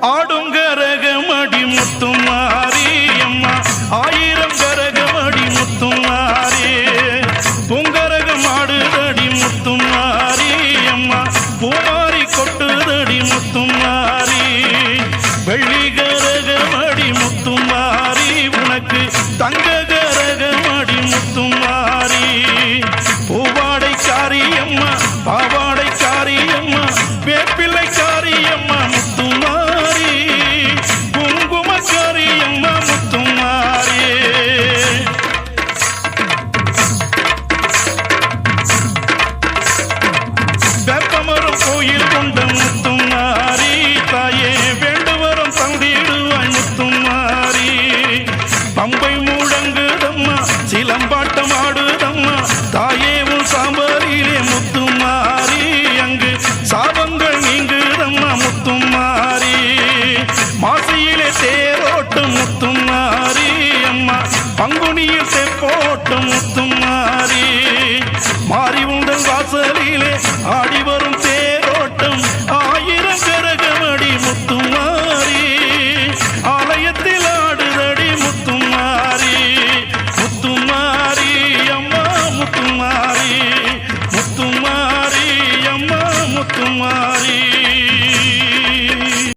ஆடும் கரகமடி மாறி அம்மா. ஆயிரம் கரகமடி முத்தும் மாறி. பொங்கரகம் ஆடுதடி முத்தும் மாறி அம்மா. பூமாரி கொட்டுதடி முத்தும் மாறி. வெள்ளி கரகமடி முத்தும் மாறி. உனக்கு தங்க கரகமடி முத்தும் மாறி. பூவாடை காரியம்மா பாவாடை காரியம்மா வேப்பிள்ளை ஆடுதம்மா தாயே உன் சாம்பாரிலே முத்துமாரி அங்கு சாபங்கள் நீங்குதம்மா முத்துமாரி மாசியிலே தேரோட்டம் முத்துமாரி அம்மா. பங்குனியில் தெப்போட்டம் முத்துமாரி हरि